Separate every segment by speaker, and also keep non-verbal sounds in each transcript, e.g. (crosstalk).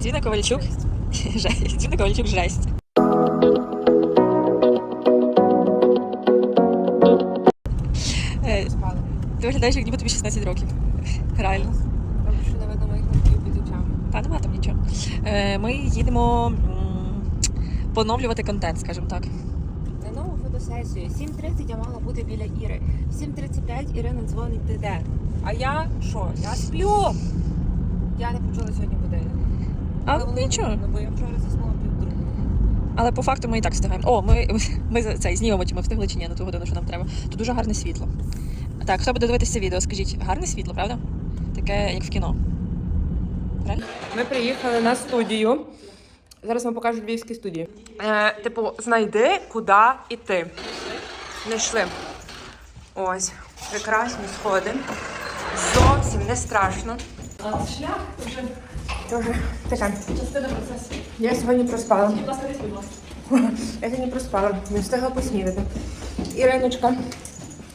Speaker 1: Діна (laughs) Ковальчук. Жесть. Діна Ковальчук жесть. Ти виглядаєш, як ніби тобі 16 років. Реально.
Speaker 2: Там що не видно моїх батьків під очами.
Speaker 1: Та нема там нічого. Е, Ми їдемо поновлювати контент, скажімо так.
Speaker 2: На нову фотосесію. 7.30 я мала бути біля Іри. В 7.35 Ірина дзвонить ти де. А я що? Я сплю. Я не почула сьогодні будильник.
Speaker 1: Але
Speaker 2: воно-
Speaker 1: нічого.
Speaker 2: Ну, бо я вчора заснула.
Speaker 1: Але по факту ми і так встигаємо. О, ми, ми за- цей знімемо, чи ми встигли чи ні на ту годину, що нам треба. Тут дуже гарне світло. Так, хто буде дивитися це відео, скажіть, гарне світло, правда? Таке, як в кіно. Правильно?
Speaker 2: Ми приїхали на студію. Зараз вам покажу львівські студії. Е, типу, знайди, куди йти. Знайшли. Ось, прекрасні сходи. Зовсім не страшно.
Speaker 3: Шлях вже Частина процесу.
Speaker 2: Я сьогодні проспала.
Speaker 3: Будь ласка, десь, будь ласка.
Speaker 2: Я сьогодні проспала, не встигла поснідати. Іриночка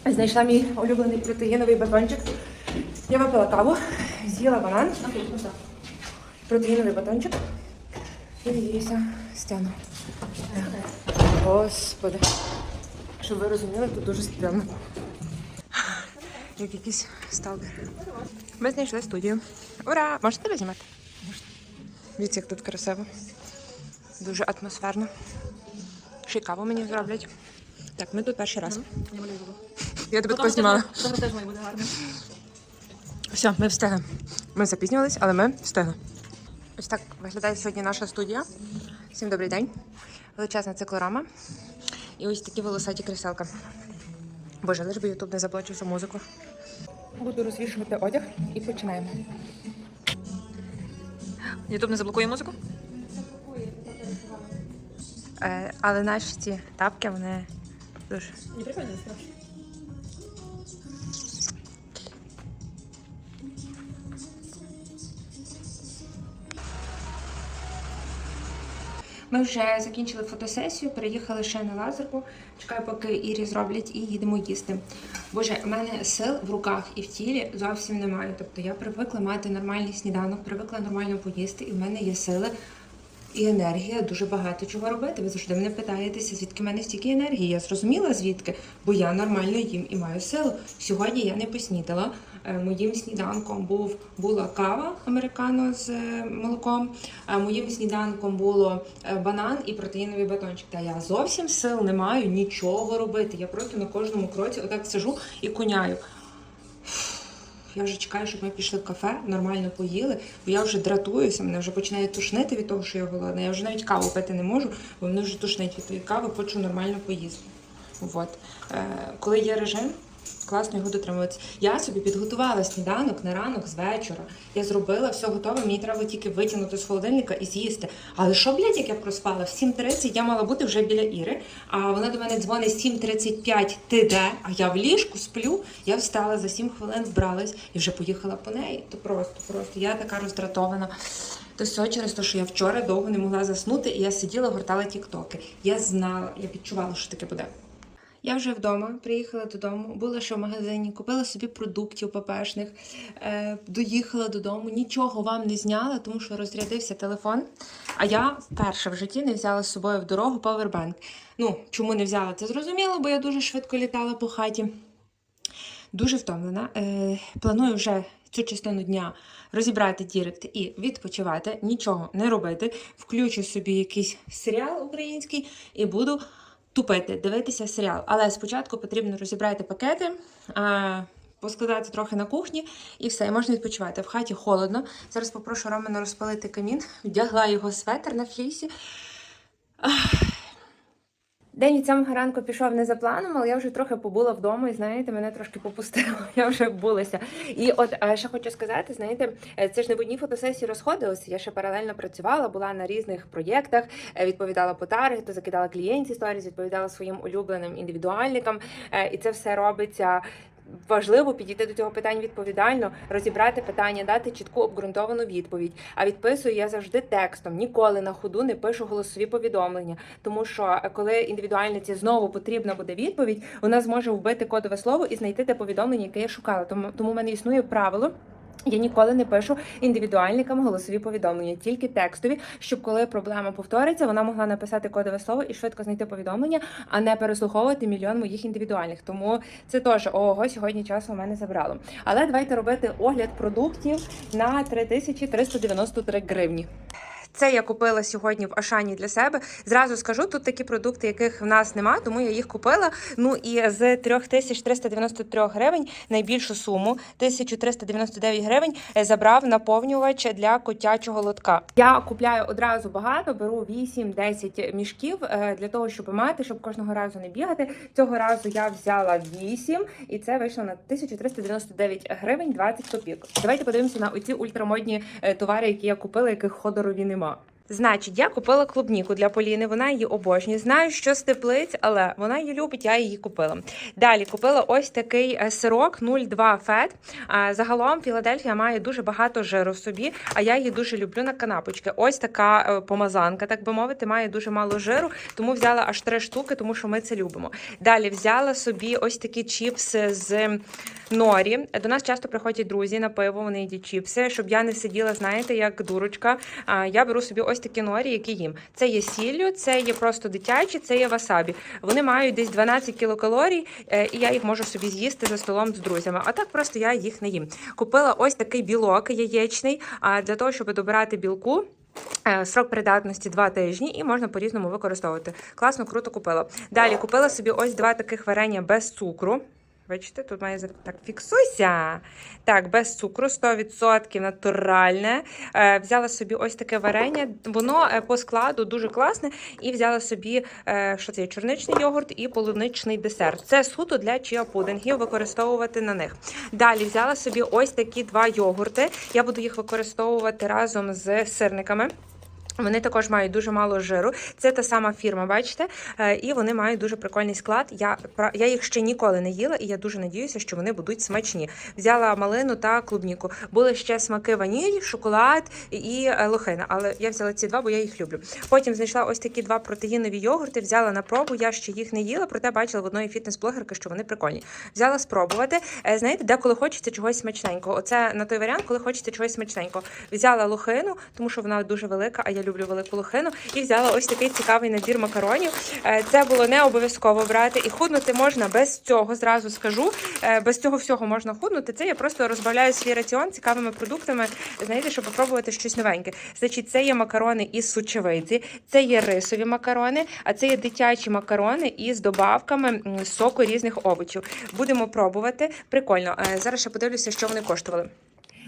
Speaker 2: знайшла мій улюблений протеїновий батончик. Я випила каву, з'їла банан,
Speaker 3: ну
Speaker 2: протеїновий батончик і їся стяну. Господи. Щоб ви розуміли, тут дуже стрімно. Як якийсь сталкер. Ми знайшли студію. Ура! Можете тебе знімати? Дивіться, як тут красиво. Дуже атмосферно. Ще й каву мені зроблять. Так, ми тут перший раз.
Speaker 3: Я
Speaker 2: тебе тако знімала.
Speaker 3: Теж має бути гарно.
Speaker 2: Все, ми встигли. Ми запізнювались, але ми встигли. Ось так виглядає сьогодні наша студія. Всім добрий день. Величезна циклорама. І ось такі волосаті кріселка. Боже, лиш би Ютуб не заплачив за музику. Буду розвішувати одяг і починаємо.
Speaker 1: Ютуб не заблокує музику?
Speaker 2: Е, але наші ці тапки, вони дуже.
Speaker 3: Не прикольно.
Speaker 2: Ми вже закінчили фотосесію, переїхали ще на лазерку. Чекаю, поки Ірі зроблять і їдемо їсти. Боже, в мене сил в руках і в тілі зовсім немає. Тобто я привикла мати нормальний сніданок, привикла нормально поїсти, і в мене є сили і енергія дуже багато чого робити. Ви завжди мене питаєтеся, звідки в мене стільки енергії. Я зрозуміла звідки, бо я нормально їм і маю силу. Сьогодні я не поснідала. Е, Моїм сніданком був була кава американо з е, молоком. е, Моїм сніданком було банан і протеїновий батончик. Та я зовсім сил не маю нічого робити. Я просто на кожному кроці отак сижу і коняю. Я вже чекаю, щоб ми пішли в кафе, нормально поїли, бо я вже дратуюся, мене вже починає тушнити від того, що я голодна. Я вже навіть каву пити не можу, бо мене вже тушнить від тої кави, хочу нормально поїсти. От. Е, коли є режим, класно його дотримуватися. Я собі підготувала сніданок на ранок з вечора. Я зробила все готове, мені треба тільки витягнути з холодильника і з'їсти. Але що, блядь, як я проспала? В 7.30 я мала бути вже біля Іри, а вона до мене дзвонить 7.35, ти де? А я в ліжку сплю. Я встала за 7 хвилин, вбралась і вже поїхала по неї. То просто, просто. Я така роздратована. То все через те, що я вчора довго не могла заснути, і я сиділа, гортала тіктоки. Я знала, я відчувала, що таке буде. Я вже вдома, приїхала додому, була ще в магазині, купила собі продуктів ППшних, е, доїхала додому, нічого вам не зняла, тому що розрядився телефон. А я вперше в житті не взяла з собою в дорогу павербанк. Ну, чому не взяла, це зрозуміло, бо я дуже швидко літала по хаті. Дуже втомлена. Е, планую вже цю частину дня розібрати Дірект і відпочивати, нічого не робити. Включу собі якийсь серіал український і буду тупити, дивитися серіал. Але спочатку потрібно розібрати пакети. Поскладати трохи на кухні і все, і можна відпочивати. В хаті холодно. Зараз попрошу Романа розпалити камін, вдягла його светр на флісі. День від самого ранку пішов не за планом, але я вже трохи побула вдома, і знаєте, мене трошки попустило. (laughs) Я вже вбулася. І от е, ще хочу сказати, знаєте, е, це ж не в одній фотосесії розходилося. Я ще паралельно працювала, була на різних проєктах, е, відповідала по таргету, закидала клієнтів сторіз, відповідала своїм улюбленим індивідуальникам. І це все робиться. Важливо підійти до цього питання відповідально, розібрати питання, дати чітку обґрунтовану відповідь. А відписую я завжди текстом, ніколи на ходу не пишу голосові повідомлення. Тому що е, коли індивідуальниці знову потрібна буде відповідь, вона зможе вбити кодове слово і знайти те повідомлення, яке я шукала. Тому тому в мене існує правило. Я ніколи не пишу індивідуальникам голосові повідомлення, тільки текстові, щоб коли проблема повториться, вона могла написати кодове слово і швидко знайти повідомлення, а не переслуховувати мільйон моїх індивідуальних. Тому це теж ого, сьогодні часу у мене забрало. Але давайте робити огляд продуктів на 3393 гривні. Це я купила сьогодні в Ашані для себе. Зразу скажу, тут такі продукти, яких в нас нема, тому я їх купила. Ну і з 3393 гривень найбільшу суму 1399 гривень е, забрав наповнювач для котячого лотка. Я купляю одразу багато, беру 8-10 мішків е, для того, щоб мати, щоб кожного разу не бігати. Цього разу я взяла 8, і це вийшло на 1399 гривень 20 копійок. Давайте подивимося на оці ультрамодні е, товари, які я купила, яких ходорові нема. Значить, я купила клубніку для Поліни, вона її обожнює. Знаю, що з теплиць, але вона її любить, я її купила. Далі купила ось такий е, сирок 0,2 фет. Загалом Філадельфія має дуже багато жиру в собі, а я її дуже люблю на канапочки. Ось така е, помазанка, так би мовити, має дуже мало жиру, тому взяла аж три штуки, тому що ми це любимо. Далі взяла собі ось такі чіпси з норі. До нас часто приходять друзі на пиво, вони їдять чіпси, щоб я не сиділа, знаєте, як дурочка. А, Я беру собі ось такі норі, які їм. Це є сіллю, це є просто дитячі, це є васабі. Вони мають десь 12 кілокалорій, е, і я їх можу собі з'їсти за столом з друзями. А так просто я їх не їм. Купила ось такий білок яєчний а, для того, щоб добирати білку. Е, Срок придатності 2 тижні і можна по-різному використовувати. Класно, круто купила. Далі купила собі ось два таких варення без цукру. Бачите, тут має так фіксуйся. Так, без цукру, 100% натуральне. Е, взяла собі ось таке варення. Воно е, по складу дуже класне. І взяла собі е, що це чорничний йогурт і полуничний десерт. Це суто для чіа-пудингів, використовувати на них. Далі взяла собі ось такі два йогурти. Я буду їх використовувати разом з сирниками. Вони також мають дуже мало жиру. Це та сама фірма, бачите? Е, І вони мають дуже прикольний склад. Я я їх ще ніколи не їла, і я дуже надіюся, що вони будуть смачні. Взяла малину та клубніку. Були ще смаки ваніль, шоколад і е, лохина. Але я взяла ці два, бо я їх люблю. Потім знайшла ось такі два протеїнові йогурти. Взяла на пробу. Я ще їх не їла, проте бачила в одної фітнес-блогерки, що вони прикольні. Взяла спробувати. Е, Знаєте, деколи хочеться чогось смачненького. Оце на той варіант, коли хочеться чогось смачненького. Взяла лохину, тому що вона дуже велика, а я люблю велику лохину. І взяла ось такий цікавий набір макаронів. Е, Це було не обов'язково брати. І худнути можна без цього, зразу скажу. Е, Без цього всього можна худнути. Це я просто розбавляю свій раціон цікавими продуктами, знаєте, щоб попробувати щось новеньке. Значить, це є макарони із сучевиці, це є рисові макарони, а це є дитячі макарони із добавками соку різних овочів. Будемо пробувати. Прикольно. Е, Зараз ще подивлюся, що вони коштували.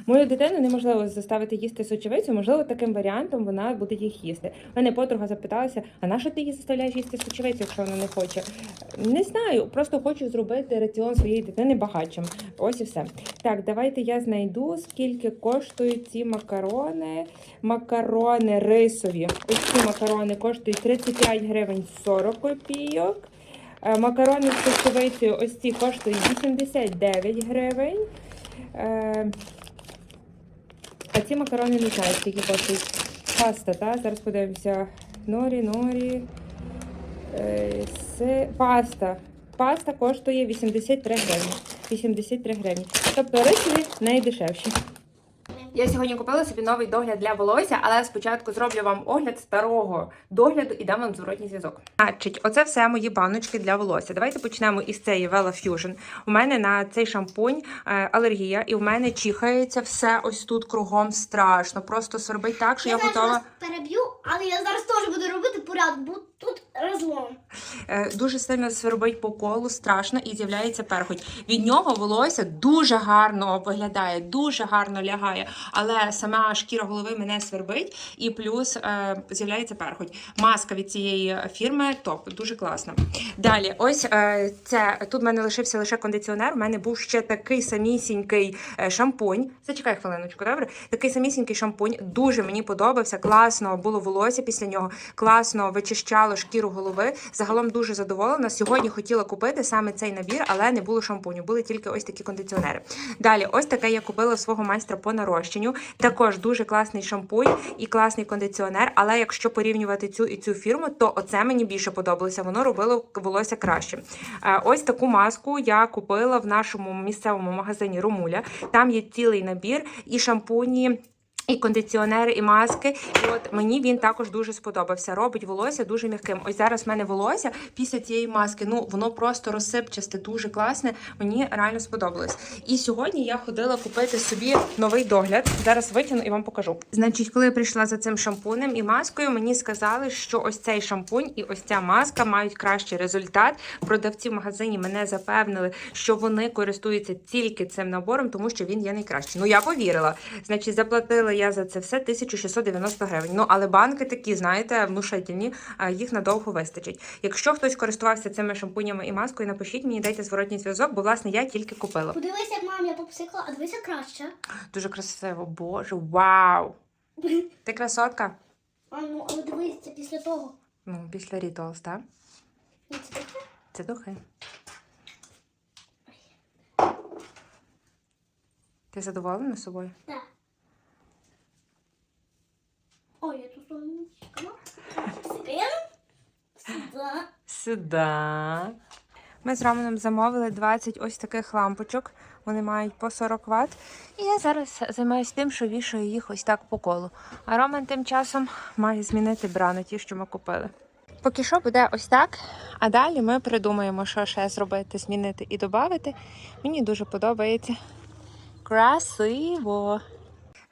Speaker 2: Мою дитину неможливо заставити їсти сочевицю, можливо, таким варіантом вона буде їх їсти. У Мене подруга запиталася: а на що ти її заставляєш їсти сочевицю, якщо вона не хоче? Не знаю, просто хочу зробити раціон своєї дитини багатшим. Ось і все. Так, давайте я знайду, скільки коштують ці макарони. Макарони рисові. Ось ці макарони коштують 35 гривень 40 копійок. Е, Макарони з сочевицею ось ці коштують 89 гривень. Ці макарони не знаю, скільки коштують. Паста, так? Зараз подивимося. Норі, норі. Е, се... паста. Паста коштує 83 гривні. 83 гривні. Тобто рисові найдешевші. Я сьогодні купила собі новий догляд для волосся, але спочатку зроблю вам огляд старого догляду і дам вам зворотній зв'язок. Значить, оце все мої баночки для волосся. Давайте почнемо із цієї Vela Fusion. У мене на цей шампунь е, алергія, і в мене чихається все ось тут кругом страшно. Просто свербить так, що я,
Speaker 4: зараз
Speaker 2: готова.
Speaker 4: вас переб'ю, але я зараз теж буду робити порядок, бо тут розлом.
Speaker 2: Е, дуже сильно свербить по колу, страшно і з'являється перхоть. Від нього волосся дуже гарно виглядає, дуже гарно лягає, але сама шкіра голови мене свербить, і плюс е, з'являється перхоть. Маска від цієї фірми топ, дуже класна. Далі, ось е, це тут в мене лишився лише кондиціонер. У мене був ще такий самісінький е, шампунь. Зачекай хвилиночку, добре? Такий самісінький шампунь. Дуже мені подобався. Класно було волосся після нього, класно вичищало шкіру голови. Загалом дуже задоволена. Сьогодні хотіла купити саме цей набір, але не було шампуню. Були тільки ось такі кондиціонери. Далі, ось таке я купила свого майстра по нарощенню. Також дуже класний шампунь і класний кондиціонер. Але якщо порівнювати цю і цю фірму, то оце мені більше подобалося. Воно робило волосся краще. Е, Ось таку маску я купила в нашому місцевому магазині Румуля. Там є цілий набір і шампуні. І кондиціонери, і маски. І от мені він також дуже сподобався. Робить волосся дуже м'яким. Ось зараз в мене волосся після цієї маски. Ну воно просто розсипчасте, дуже класне. Мені реально сподобалось. І сьогодні я ходила купити собі новий догляд. Зараз витягну і вам покажу. Значить, коли я прийшла за цим шампунем і маскою, мені сказали, що ось цей шампунь і ось ця маска мають кращий результат. Продавці в магазині мене запевнили, що вони користуються тільки цим набором, тому що він є найкращий. Ну я повірила. Значить, заплатила я за це все 1690 гривень. Ну але банки такі, знаєте, внушительні, їх надовго вистачить. Якщо хтось користувався цими шампунями і маскою, напишіть мені, дайте зворотній зв'язок, бо власне я тільки купила.
Speaker 4: Подивись, як мам, я попсикла, а дивися краще.
Speaker 2: Дуже красиво, боже, вау! (laughs) Ти красотка?
Speaker 4: А ну, але дивись, це після того.
Speaker 2: Ну, після Rituals, так?
Speaker 4: Це таке?
Speaker 2: Це духи. Ти задоволена собою?
Speaker 4: Так. Ой, я тут сумничка. Сюди.
Speaker 2: Сюди. Ми з Романом замовили 20 ось таких лампочок. Вони мають по 40 Вт. І я зараз займаюся тим, що вішаю їх ось так по колу. А Роман тим часом має змінити брани, ті, що ми купили. Поки що буде ось так. А далі ми придумаємо, що ще зробити, змінити і додати. Мені дуже подобається. Красиво!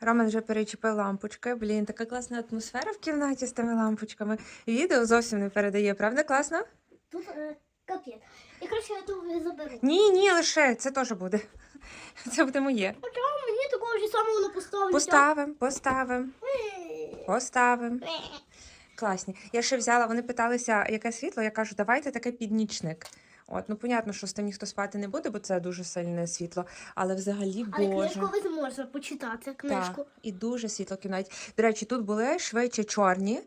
Speaker 2: Роман вже перечепив лампочки. Блін, така класна атмосфера в кімнаті з тими лампочками. Відео зовсім не передає, правда класно?
Speaker 4: Тут е, капець. І коротше, я тут заберу.
Speaker 2: Ні, ні, лише це теж буде. (laughs) Це буде моє.
Speaker 4: А чому мені такого ж самого не поставили?
Speaker 2: Поставим, поставим,
Speaker 4: Е,
Speaker 2: поставим.
Speaker 4: е.
Speaker 2: Класні. Я ще взяла, вони питалися, яке світло. Я кажу, давайте таке піднічник. От, ну понятно, що з тим ніхто спати не буде, бо це дуже сильне світло. Але взагалі,
Speaker 4: Але
Speaker 2: боже.
Speaker 4: книжку ви зможете почитати, книжку.
Speaker 2: Так, і дуже світло кімнаті. До речі, тут були швидше чорні.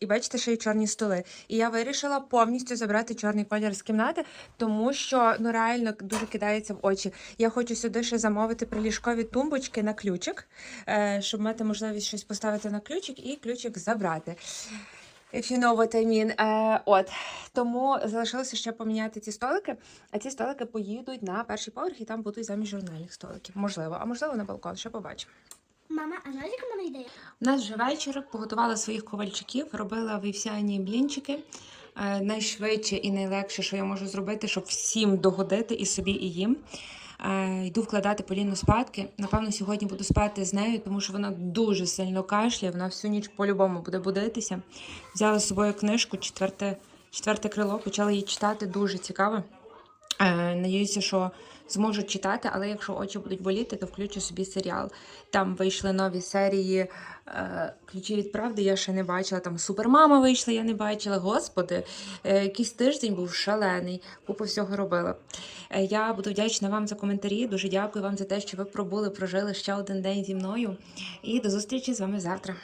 Speaker 2: І бачите, ще й чорні столи. І я вирішила повністю забрати чорний колір з кімнати, тому що ну реально дуже кидається в очі. Я хочу сюди ще замовити приліжкові тумбочки на ключик, е, щоб мати можливість щось поставити на ключик і ключик забрати. If you know what I mean. Е, от тому залишилося ще поміняти ці столики, а ці столики поїдуть на перший поверх і там будуть замість журнальних столиків. Можливо, а можливо на балкон. Ще побачимо.
Speaker 4: Мама, а знаєш, яка мене ідея?
Speaker 2: У нас вже вечір, поготувала своїх ковальчиків, робила вівсяні блінчики. Е, найшвидше і найлегше, що я можу зробити, щоб всім догодити і собі, і їм. Е, йду вкладати Поліну спадки. Напевно, сьогодні буду спати з нею, тому що вона дуже сильно кашляє. Вона всю ніч по-любому буде будитися. Взяла з собою книжку, четверте, четверте крило, почала її читати. Дуже цікаво. Е, Надіюся, що зможу читати, але якщо очі будуть боліти, то включу собі серіал. Там вийшли нові серії е, Ключі від правди. Я ще не бачила. Там Супермама вийшла, я не бачила. Господи, е, якийсь тиждень був шалений, купу всього робила. Е, я буду вдячна вам за коментарі. Дуже дякую вам за те, що ви пробули, прожили ще один день зі мною. І до зустрічі з вами завтра.